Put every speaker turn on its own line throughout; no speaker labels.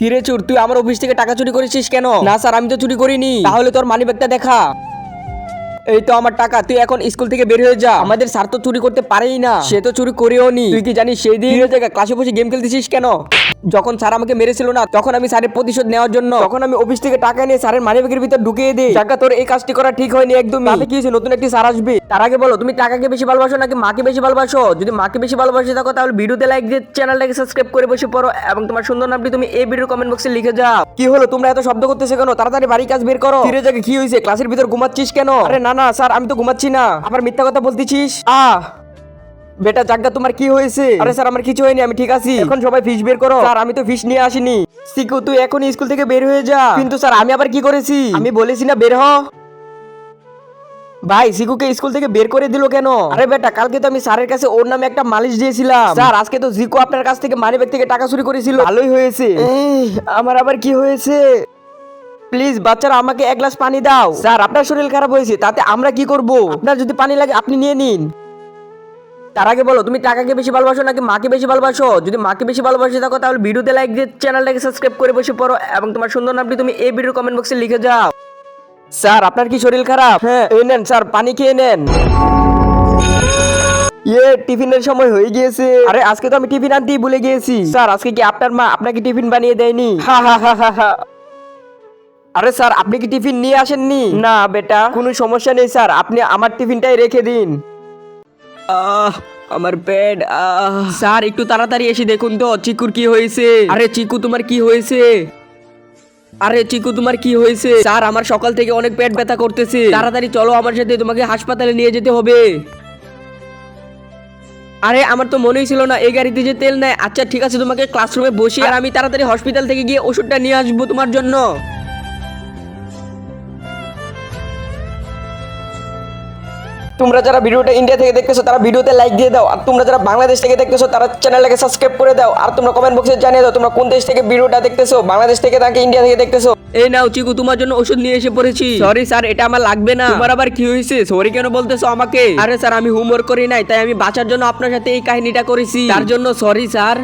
কিরে চোর, তুই আমার অফিস থেকে টাকা চুরি করেছিস কেন? না স্যার, আমি তো চুরি করিনি। তাহলে তোর মানি ব্যাগটা দেখা। এই তো আমার টাকা, তুই এখন স্কুল থেকে বের হয়ে যা। আমাদের স্যার তো চুরি করতে পারেই না। সে তো চুরি করেও নি তুই কি জানিস সেই দিন ক্লাসে বসে গেম খেলতেছিস কেন? যখন স্যার আমাকে মেরেছিল না, তখন আমি স্যারের প্রতিশোধ নেওয়ার জন্য, তখন আমি অফিস থেকে টাকা নিয়ে স্যারের মানি ব্যাগের ভিতর ঢুকিয়ে দিই। টাকা তোর এই কাজটি করা ঠিক হয়নি একদম তাতে কি হয়েছে? নতুন একটি স্যার আসবে। তার আগে বলো, তুমি টাকাকে বেশি ভালোবাসো নাকি মাকে বেশি ভালোবাসো? যদি মাকে বেশি ভালোবাসে থাকো, তাহলে ভিডিওতে লাইক দিয়ে চ্যানেলটাকে সাবস্ক্রাইব করে বসে পড়ো। এবং তোমার সুন্দর নামটি তুমি এই ভিডিওর কমেন্ট বক্সে লিখে যাও। কি হলো? তোমরা এত শব্দ করতেছো কেন? তাড়াতাড়ি বাড়ি কাজ বের করো। ফিরে যাকে কি হয়েছে? ক্লাসের ভিতর ঘুমাচ্ছিস কেন? আরে না না, স্যার, আমি তো ঘুমাচ্ছি না। আবার মিথ্যা কথা বলতেছিস? আহ! বেটা জাগা তোমার কি হয়েছে? আরে স্যার আমার কিছু হয়নি আমি ঠিক আছি। এখন সবাই ফিশ বের করো। স্যার আমি তো ফিশ নিয়ে আসিনি। সিকু তুই এখন স্কুল থেকে বের হয়ে যা। কিন্তু স্যার আমি আবার কি করেছি? আমি বলেছি না বের হ। ভাই সিকুকে স্কুল থেকে বের করে দিল কেন? আরে বেটা কালকে তো আমি স্যারের কাছে ওর নামে একটা মালিশ দিয়েছিলাম। স্যার আজকে তো জিকু আপনার কাছ থেকে মানি ব্যাগ থেকে টাকা চুরি করেছিল। ভালোই হয়েছে। আমার আবার কি হয়েছে? প্লিজ বাচ্চারা আমাকে এক গ্লাস পানি দাও। স্যার আপনার শরীর খারাপ হয়েছে তাতে আমরা কি করব? আপনার যদি পানি লাগে আপনি নিয়ে নিন। তার আগে বলো তুমি টাকাকে বেশি ভালোবাসো নাকি মাকে বেশি ভালোবাসো? যদি মাকে বেশি ভালোবাসে থাকো তাহলে ভিডিওতে লাইক দিয়ে চ্যানেলটাকে সাবস্ক্রাইব করে বসে পড়ো এবং তোমার সুন্দর নামটি তুমি এই ভিডিওর কমেন্ট বক্সে লিখে যাও। স্যার আপনার কি শরীর খারাপ? হ্যাঁ। এই নেন স্যার পানি খেয়ে নেন। ইয়ে টিফিনের সময় হয়ে গিয়েছে। আরে আজকে তো আমি টিফিন আনতেই ভুলে গিয়েছি। স্যার আজকে কি আপনার মা আপনাকে টিফিন বানিয়ে দেয়নি? হা হা হা হা হা। আরে স্যার আপনি কি টিফিন নিয়ে আসেননি? না বেটা। কোনো সমস্যা নেই স্যার আপনি আমার টিফিনটাই রেখে দিন। আমার পেট স্যার, একটু তাড়াতাড়ি এসে দেখুন তো, চিকুর কি হয়েছে? আরে চিকু, তোমার কি হয়েছে? আরে চিকু, তোমার কি হয়েছে? স্যার, আমার সকাল থেকে অনেক পেট ব্যথা করতেছে। তাড়াতাড়ি চলো আমার সাথে, তোমাকে হাসপাতালে নিয়ে যেতে হবে। আরে, আমার তো মনেই ছিল না, এই গাড়িতে যে তেল নেয়। আচ্ছা ঠিক আছে, তোমাকে ক্লাসরুমে বসি আর আমি তাড়াতাড়ি হসপিটাল থেকে গিয়ে ওষুধটা নিয়ে আসব তোমার জন্য। তোমরা যারা ভিডিওটা ইন্ডিয়া থেকে দেখতেছো তারা ভিডিওতে লাইক দিয়ে দাও। আর তোমরা যারা বাংলাদেশ থেকে দেখতেছো তারা চ্যানেলটাকে সাবস্ক্রাইব করে দাও। আর তোমরা কমেন্ট বক্সে জানিয়ে দাও তোমরা কোন দেশ থেকে ভিডিওটা দেখতেছো বাংলাদেশ থেকে নাকি ইন্ডিয়া থেকে দেখতেছো? এই নাও চিকু তোমার জন্য ওষুধ নিয়ে এসে পড়েছি। সরি স্যার এটা আমার লাগবে না। তোমার আবার কি হয়েছে সরি কেন বলতেছো আমাকে? আরে স্যার আমি হোমওয়ার্ক করি নাই তাই আমি বাঁচার জন্য আপনার সাথে এই কাহিনীটা করেছি। তার জন্য সরি স্যার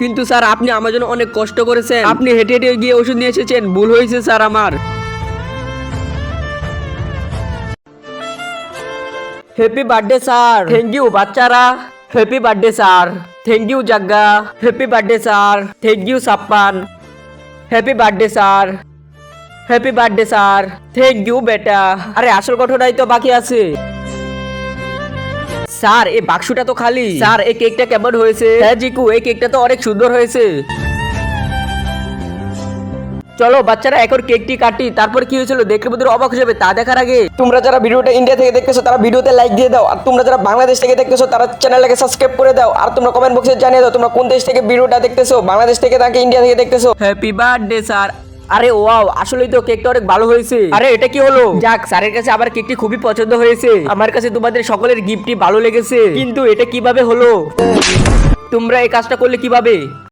কিন্তু স্যার আপনি আমার জন্য অনেক কষ্ট করেছেন। আপনি হেঁটে হেঁটে গিয়ে ওষুধ নিয়ে এসেছেন ভুল হয়েছে স্যার আমার। Happy birthday sir thank you বাচ্চারা. Happy birthday sir thank you Jagga. Happy birthday sir thank you Sappan. Happy birthday sir happy birthday sir thank you বেটা. আরে, আসল ঘটনাই তো বাকি আছে। স্যার এই বাক্সটা তো খালি। স্যার এই কেকটা কেমন হয়েছে? হ্যাঁ জিকু, এই কেকটা তো অনেক সুন্দর হয়েছে। চলো বাচ্চারা এখন কেকটি কাটি। তারপর কি হয়েছিল? দেখলে বোধহয় অবাক হয়ে যাবে তা দেখার আগে। তোমরা যারা ভিডিওটা ইন্ডিয়া থেকে দেখতেছো তারা ভিডিওতে লাইক দিয়ে দাও। আর তোমরা যারা বাংলাদেশ থেকে দেখতেছো তারা চ্যানেলটাকে সাবস্ক্রাইব করে দাও। আর তোমরা কমেন্ট বক্সে জানিয়ে দাও তোমরা কোন দেশ থেকে ভিডিওটা দেখতেছো বাংলাদেশ থেকে নাকি ইন্ডিয়া থেকে দেখতেছো। হ্যাপি বার্থডে স্যার আরে ওয়াও আসলেই তো কেকটা অনেক ভালো হয়েছে। আরে এটা কি হলো? যাক স্যারের কাছে আবার কেকটি খুবই পছন্দ হয়েছে। আমার কাছে তোমাদের সকলের গিফটটি ভালো লেগেছে। কিন্তু এটা কীভাবে হলো? তোমরা এই কাজটা করলে কীভাবে?